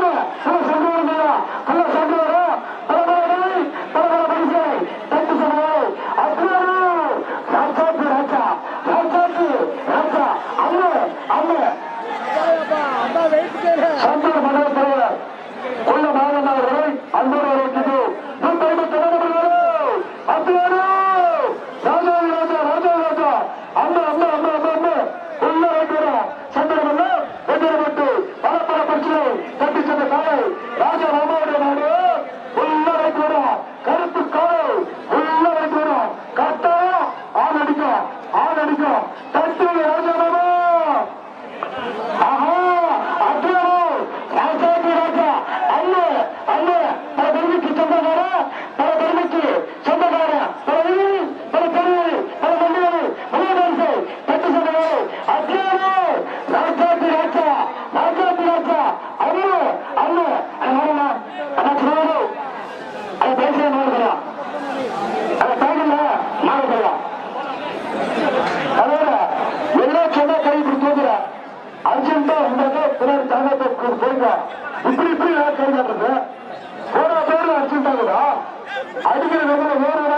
আমরা ஆள் அடிக்கிறோம் தட்டு ராஜாபாபா செய்யுங்க இப்படி இப்படி வேலை செய்யுங்க போன பேர்ல அடிக்கிற வேற